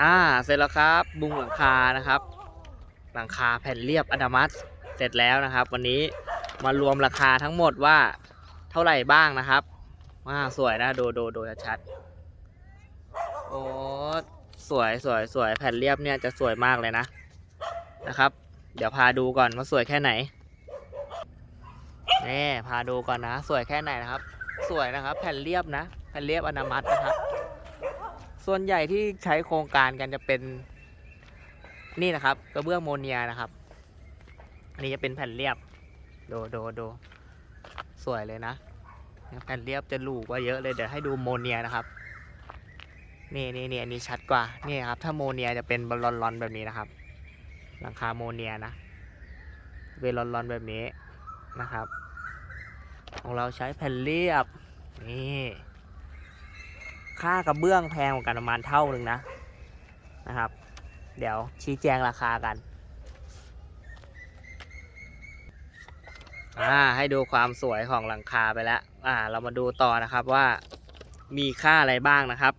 อ่า เสร็จแล้วครับบุงหลังคานะครับ หลังคาแผ่นเรียบอดามัสเสร็จแล้วนะครับ วันนี้มารวมราคาทั้งหมดว่าเท่าไหร่บ้างนะครับว้าสวยนะดูดูดูชัดโอ้สวยสวยสวยแผ่นเรียบเนี่ยจะสวยมากเลยนะนะครับ เดี๋ยวพาดูก่อนว่าสวยแค่ไหนนี่พาดูก่อนนะ สวยแค่ไหนนะครับ สวยนะครับ แผ่นเรียบนะ แผ่นเรียบอนามัสนะครับ ส่วนใหญ่ที่ใช้โครงการกันจะเป็นนี่นะครับกระเบื้องโมเนียนะครับ อันนี้จะเป็นแผ่นเรียบดูดูดูสวยเลยนะ แผ่นเรียบจะลูกว่าเยอะเลยเดี๋ยวให้ดูโมเนียนะครับ นี่นี่นี่อันนี้ชัดกว่านี่ครับ ถ้าโมเนียจะเป็นบอลลอนแบบนี้นะครับ หลังคาโมเนียนะเวลลอนแบบนี้นะครับ ของเราใช้แผ่นเรียบนี่ ค่ากระเบื้องแพงกว่ากันประมาณเท่าหนึ่งนะนะครับ เดี๋ยวชี้แจงราคากันอ่าให้ดูความสวยของหลังคาไปแล้วอ่า เรามาดูต่อนะครับว่ามีค่าอะไรบ้างนะครับ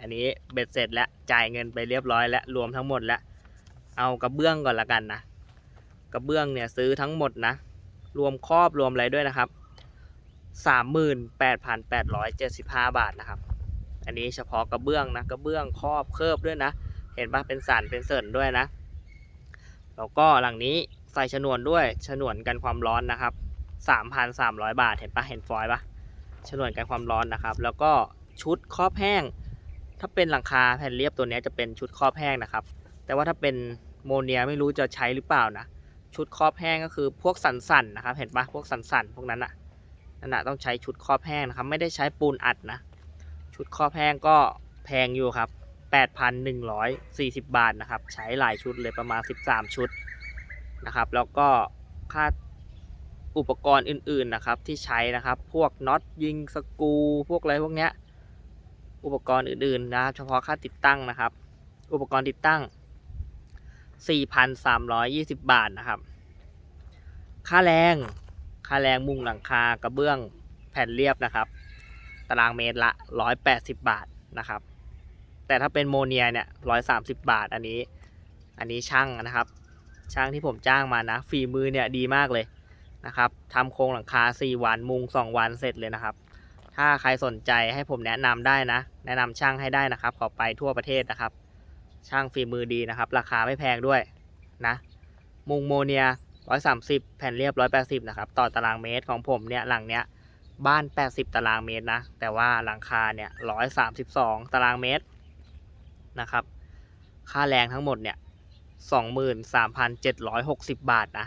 อันนี้เบ็ดเสร็จแล้วจ่ายเงินไปเรียบร้อยแล้วรวมทั้งหมดแล้ว เอากระเบื้องก่อนละกันนะกระเบื้องเนี่ยซื้อทั้งหมดนะ รวมครอบรวมอะไรด้วยนะครับสามหมื่นแปดพันแปดร้อยเจ็ดสิบห้าบาทนะครับ อันนี้เฉพาะกระเบื้องนะกระเบื้องครอบเคลือบด้วยนะ เห็นปะเป็นสันเป็นเสรินด้วยนะแล้วก็หลังนี้ใส่ฉนวนด้วยฉนวนกันความร้อนนะครับ 3,300 บาทเห็นปะเห็นฟอยล์ปะฉนวนกันความร้อนนะครับ แล้วก็ชุดครอบแห้ง ถ้าเป็นหลังคาแผ่นเรียบตัวนี้จะเป็นชุดครอบแห้งนะครับ แต่ว่าถ้าเป็นโมเนียไม่รู้จะใช้หรือเปล่านะชุดครอบแห้งก็คือพวกสันๆนนะครับ เห็นปะพวกสันๆพวกนั้นอะนั่นอะต้องใช้ชุดครอบแห้งนะครับ ไม่ได้ใช้ปูนอัดนะ ชุดครอบแห้งก็แพงอยู่ครับ 8,140 บาทนะครับ ใช้หลายชุดเลยประมาณ 13 ชุดนะครับ แล้วก็ค่าอุปกรณ์อื่นๆนะครับที่ใช้นะครับ พวกน็อตยิงสกูพวกอะไรพวกเนี้ยอุปกรณ์อื่นๆนะครับเฉพาะค่าติดตั้งนะครับ อุปกรณ์ติดตั้ง 4,320 บาทนะครับ ค่าแรง ค่าแรงมุงหลังคากระเบื้องแผ่นเรียบนะครับ ตารางเมตรละ 180 บาทนะครับ แต่ถ้าเป็นโมเนียเนี่ย 130 บาทอันนี้ อันนี้ช่างนะครับ ช่างที่ผมจ้างมานะ ฝีมือเนี่ยดีมากเลยนะครับทำโครงหลังคา 4 วัน มุง 2 วันเสร็จเลยนะครับ ถ้าใครสนใจให้ผมแนะนำได้นะ แนะนำช่างให้ได้นะครับ ขอไปทั่วประเทศนะครับ ช่างฝีมือดีนะครับ ราคาไม่แพงด้วยนะ มุงโมเนีย 130 แผ่นเรียบ 180 นะครับ ต่อตารางเมตรของผมเนี่ยหลังเนี้ย บ้าน 80 ตารางเมตรนะ แต่ว่าหลังคาเนี่ย 132 ตารางเมตรนะครับ ค่าแรงทั้งหมดเนี่ย 23,760 บาทนะ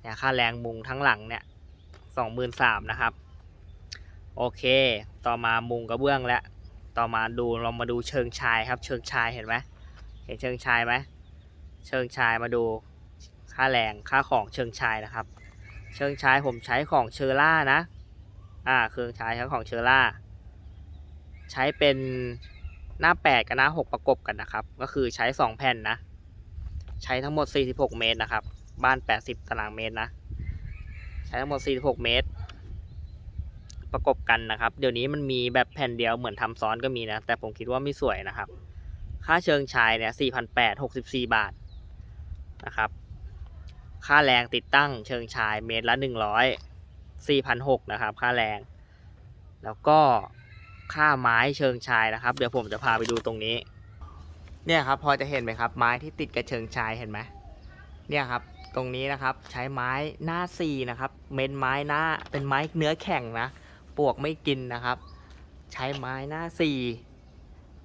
เนี่ยค่าแรงมุงทั้งหลังเนี่ย23,000นะครับ โอเค ต่อมามุงกระเบื้องแล้วต่อมาดูเรามาดูเชิงชายครับ เชิงชายเห็นไหมเห็นเชิงชายไหมเชิงชายมาดูค่าแรงค่าของเชิงชายนะครับ เชิงชายผมใช้ของเชอร่านะ อ่าเครื่องใช้ใช้ของเชอร่า ใช้เป็นหน้า 8 กับหน้า 6 ประกบกันนะครับ ก็คือใช้ 2 แผ่นนะ ใช้ทั้งหมด 46 เมตรนะครับ บ้าน 80 ตารางเมตรนะ ใช้ทั้งหมด 46 เมตร ประกบกันนะครับ เดี๋ยวนี้มันมีแบบแผ่นเดียวเหมือนทำซ้อนก็มีนะ แต่ผมคิดว่าไม่สวยนะครับ ค่าเชิงชายเนี่ย 4,864 บาทนะครับ ค่าแรงติดตั้งเชิงชายเมตรละ 100 4,600นะครับ ค่าแรง แล้วก็ค่าไม้เชิงชายนะครับ เดี๋ยวผมจะพาไปดูตรงนี้ เนี่ยครับพอจะเห็นไหมครับ ไม้ที่ติดกับเชิงชายเห็นไหมเนี่ยครับตรงนี้นะครับใช้ไม้หน้าสี่นะครับ เม็นไม้หน้าเป็นไม้เนื้อแข็งนะปวกไม่กินนะครับ ใช้ไม้หน้าสี่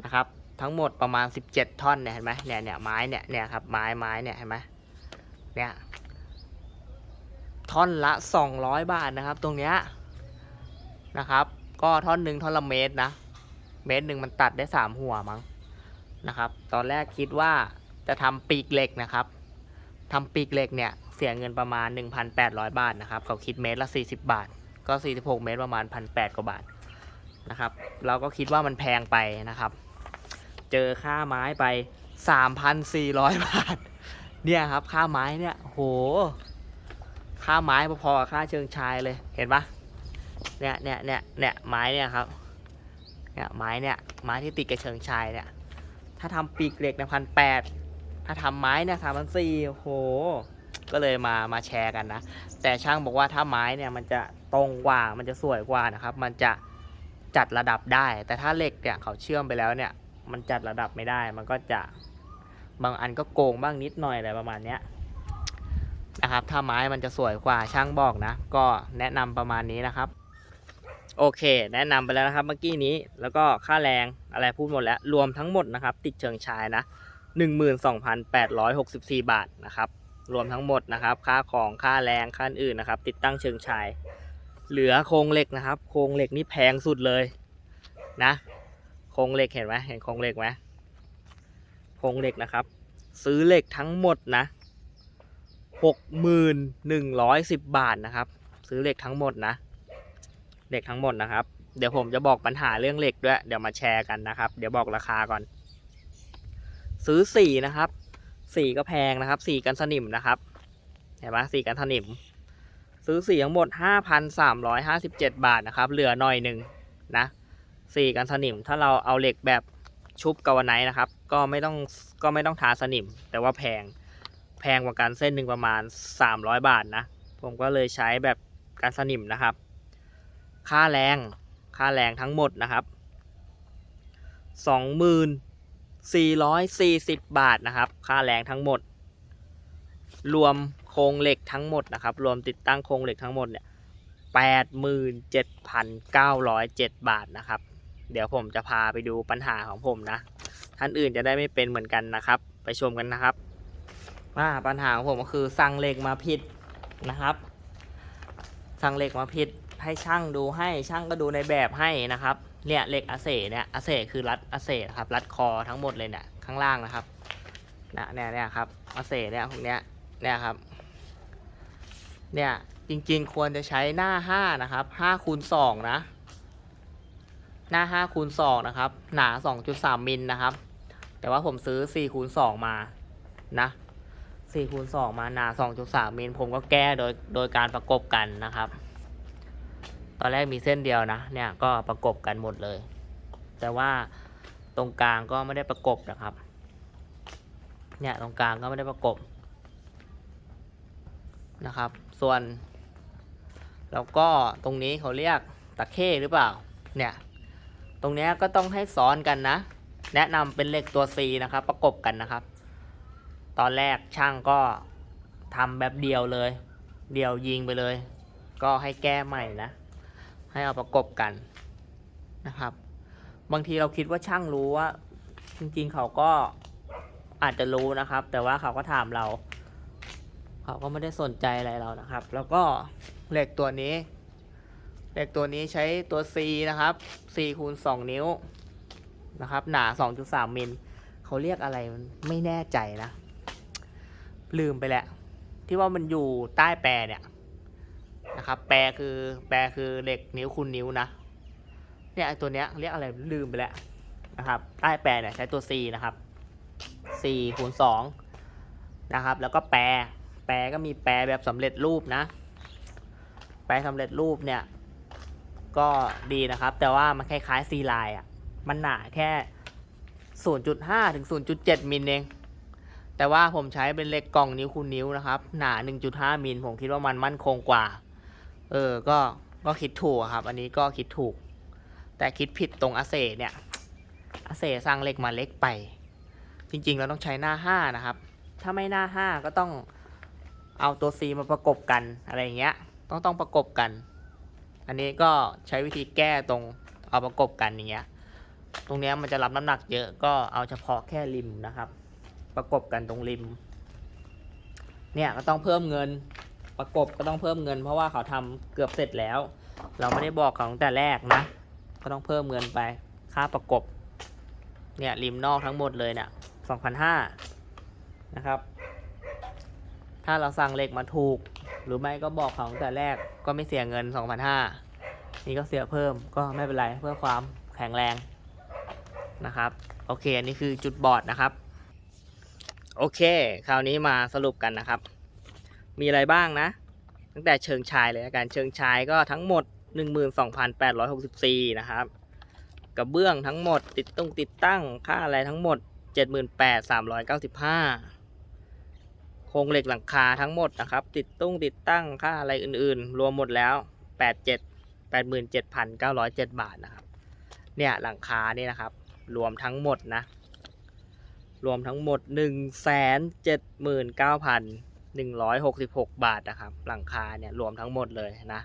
นะครับทั้งหมดประมาณ 17 ท่อนเนี่ยเห็นไหมเนี่ยเนี่ยไม้เนี่ยเนี่ยครับไม้ไม้เนี่ยเห็นไหมเนี่ย ท่อนละ 200 บาทนะครับ ตรงเนี้ยนะครับ ก็ท่อนหนึ่งท่อนละเมตรนะ เมตรหนึ่งมันตัดได้ 3 หัวมั้งนะครับ ตอนแรกคิดว่าจะทำปีกเหล็กนะครับทำปีกเหล็กเนี่ยเสียเงินประมาณ 1,800 บาทนะครับ เขาคิดเมตรละ 40 บาท ก็ 46 เมตรประมาณ 1,800 กว่าบาทนะครับ เราก็คิดว่ามันแพงไปนะครับ เจอค่าไม้ไป 3,400 บาท เนี่ยครับ ค่าไม้เนี่ยโห ค่าไม้พอๆกับค่าเชิงชายเลยเห็นปะเนี่ยเนี่ยเนี่ยเนี่ยไม้เนี่ยครับเนี่ยไม้เนี่ยไม้ที่ติดกับเชิงชายเนี่ยถ้าถ้าทำปีกเหล็กเนี่ยพันแปดถ้าทำไม้เนี่ยสามพันสี่โอ้โหก็เลยมามาแชร์กันนะ แต่ช่างบอกว่าถ้าไม้เนี่ยมันจะตรงกว่ามันจะสวยกว่านะครับ มันจะจัดระดับได้ แต่ถ้าเหล็กเนี่ยเขาเชื่อมไปแล้วเนี่ย มันจัดระดับไม่ได้ มันก็จะบางอันก็โกงบ้างนิดหน่อยอะไรประมาณเนี้ย นะครับ ถ้าไม้มันจะสวยกว่าช่างบอกนะ ก็แนะนำประมาณนี้นะครับ โอเค แนะนำไปแล้วนะครับเมื่อกี้นี้แล้วก็ค่าแรงอะไรพูดหมดแล้วรวมทั้งหมดนะครับ ติดเชิงชายนะ 12,864 บาทนะครับ รวมทั้งหมดนะครับ ค่าของค่าแรงค่าอื่นนะครับ ติดตั้งเชิงชาย เหลือโครงเหล็กนะครับ โครงเหล็กนี่แพงสุดเลยนะโครงเหล็กเห็นไหมเห็นโครงเหล็กไหมโครงเหล็กนะครับ ซื้อเหล็กทั้งหมดนะ หกหมื่นหนึ่งร้อยสิบบาทนะครับ ซื้อเหล็กทั้งหมดนะเหล็กทั้งหมดนะครับ เดี๋ยวผมจะบอกปัญหาเรื่องเหล็กด้วย เดี๋ยวมาแชร์กันนะครับ เดี๋ยวบอกราคาก่อน ซื้อสีนะครับสีก็แพงนะครับสีกันสนิมนะครับเห็นไหมสีกันสนิม ซื้อสีทั้งหมด 5,357 บาทนะครับ เหลือหน่อยหนึ่งนะสีกันสนิม ถ้าเราเอาเหล็กแบบชุบกาวไนนะครับ ก็ไม่ต้องก็ไม่ต้องทาสนิม แต่ว่าแพง พงกว่ากันเส้นหนึ่งประมาณ 300 บาทนะ ผมก็เลยใช้แบบกันสนิมนะครับ ค่าแรง ค่าแรงทั้งหมดนะครับ 2440 บาทนะครับ ค่าแรงทั้งหมด รวมโครงเหล็กทั้งหมดนะครับ รวมติดตั้งโครงเหล็กทั้งหมดเนี่ย87,907 บาทนะครับ เดี๋ยวผมจะพาไปดูปัญหาของผมนะ ท่านอื่นจะได้ไม่เป็นเหมือนกันนะครับ ไปชมกันนะครับ ว่าปัญหาของผมก็คือสั่งเหล็กมาผิดนะครับ สั่งเหล็กมาผิดให้ช่างดูให้ช่างก็ดูในแบบให้นะครับเนี่ยเหล็กอาเซเนี่ยอาเซคือรัดอาเซครับรัดคอทั้งหมดเลยเนี่ยข้างล่างนะครับนะเนี่ยเนี่ยครับอาเซเนี่ยพวกเนี้ยเนี่ยครับเนี่ยจริงๆควรจะใช้หน้าห้านะครับห้าคูณสองนะหน้าห้าคูณสองนะครับหนาสองจุดสามมิลนะครับ แต่ว่าผมซื้อสี่คูณสองมานะ สี่คูณสองมาหนาสองจุดสามมิลผมก็แก้โดยโดยการประกบกันนะครับ ตอนแรกมีเส้นเดียวนะ เนี่ยก็ประกบกันหมดเลย แต่ว่าตรงกลางก็ไม่ได้ประกบนะครับ เนี่ยตรงกลางก็ไม่ได้ประกบนะครับ ส่วน แล้วก็ตรงนี้เขาเรียกตะเข้หรือเปล่า เนี่ย ตรงเนี้ยก็ต้องให้ซ้อนกันนะ แนะนำเป็นเหล็กตัว C นะครับ ประกบกันนะครับ ตอนแรกช่างก็ทำแบบเดียวเลย เดียวยิงไปเลย ก็ให้แก้ใหม่นะ ให้เอาประกบกันนะครับ บางทีเราคิดว่าช่างรู้ว่า จริงๆเขาก็อาจจะรู้นะครับ แต่ว่าเขาก็ถามเรา เขาก็ไม่ได้สนใจอะไรเรานะครับ แล้วก็เหล็กตัวนี้เหล็กตัวนี้ใช้ตัว C นะครับ4คูณ2นิ้วนะครับ หนา 2.3มิลเขาเรียกอะไรมันไม่แน่ใจนะ ลืมไปแล้วที่ว่ามันอยู่ใต้แปรเนี่ยนะครับ แปรคือแปรคือเหล็กนิ้วคูณนิ้วนะ เนี่ยตัวเนี้ยเรียกอะไรลืมไปแล้วนะครับ ใต้แปรเนี่ยใช้ตัว C นะครับ4คูณ2นะครับ แล้วก็แปร แปรก็มีแปรแบบสำเร็จรูปนะ แปรสำเร็จรูปเนี่ย ก็ดีนะครับ แต่ว่ามันคล้ายๆซีลน์อะ มันหนาแค่ 0.5 ถึง 0.7 มิลเอง แต่ว่าผมใช้เป็นเหล็กกล่องนิ้วคูณนิ้วนะครับ หนา 1.5 มิลผมคิดว่ามันมั่นคงกว่า เออ ก็ก็คิดถูกครับ อันนี้ก็คิดถูก แต่คิดผิดตรงอาเซเนี่ยอาเซสร้างเหล็กมาเล็กไป จริงๆเราต้องใช้หน้า 5 นะครับ ถ้าไม่หน้า 5 ก็ต้องเอาตัว C มาประกบกันอะไรอย่างเงี้ย ต้องต้องประกบกัน อันนี้ก็ใช้วิธีแก้ตรงเอาประกบกันอย่างเงี้ย ตรงเนี้ยมันจะรับน้ำหนักเยอะก็เอาเฉพาะแค่ริมนะครับ ประกบกันตรงริม เนี่ยก็ต้องเพิ่มเงินประกบก็ต้องเพิ่มเงิน เพราะว่าเขาทำเกือบเสร็จแล้ว เราไม่ได้บอกเขาตั้งแต่แรกนะ ก็ต้องเพิ่มเงินไปค่าประกบ เนี่ยริมนอกทั้งหมดเลยเนี่ยสองพันห้านะครับ ถ้าเราสั่งเหล็กมาถูก หรือไม่ก็บอกเขาตั้งแต่แรกก็ไม่เสียเงิน2,500นี่ก็เสียเพิ่มก็ไม่เป็นไรเพื่อความแข็งแรงนะครับ โอเค อันนี้คือจุดบอดนะครับ โอเค คราวนี้มาสรุปกันนะครับ มีอะไรบ้างนะ ตั้งแต่เชิงชายเลยละกันเชิงชายก็ทั้งหมด 12,864 นะครับ กระเบื้องทั้งหมดติดตรงติดตั้งค่าอะไรทั้งหมดเจ็ดหมื่นแปดสามร้อยเก้าสิบห้าโครงเหล็กหลังคาทั้งหมดนะครับ ติดตุ้งติดตั้งค่าอะไรอื่นๆ รวมหมดแล้วแปดเจ็ดแปดหมื่นเจ็ดพันเก้าร้อยเจ็ดบาทนะครับ เนี่ยหลังคานี่นะครับ รวมทั้งหมดนะ รวมทั้งหมดหนึ่งแสนเจ็ดหมื่นเก้าพันหนึ่งร้อยหกสิบหกบาทนะครับ หลังคาเนี่ยรวมทั้งหมดเลยนะ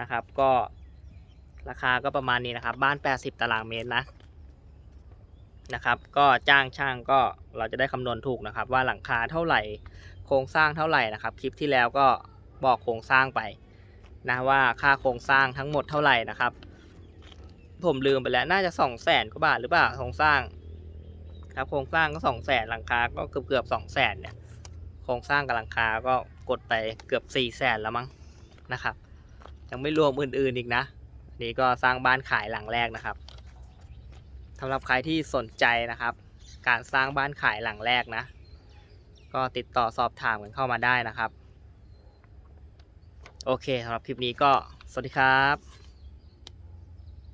นะครับ ก็ราคาก็ประมาณนี้นะครับ บ้านแปดสิบตารางเมตรนะนะครับ ก็จ้างช่างก็เราจะได้คำนวณถูกนะครับ ว่าหลังคาเท่าไหร่โครงสร้างเท่าไหร่นะครับ คลิปที่แล้วก็บอกโครงสร้างไปนะว่าค่าโครงสร้างทั้งหมดเท่าไหร่นะครับ ผมลืมไปแล้วน่าจะสองแสนกว่าบาทหรือเปล่าโครงสร้าง ครับโครงสร้างก็สองแสนหลังคาก็เกือบเกือบสองแสนเนี่ยโครงสร้างกับหลังคาก็กดไปเกือบสี่แสนแล้วมั้งนะครับ ยังไม่รวมอื่นๆอีกนะนี่ก็สร้างบ้านขายหลังแรกนะครับสำหรับใครที่สนใจนะครับ การสร้างบ้านขายหลังแรกนะ ก็ติดต่อสอบถามกันเข้ามาได้นะครับ โอเคสำหรับคลิปนี้ก็สวัสดีครับ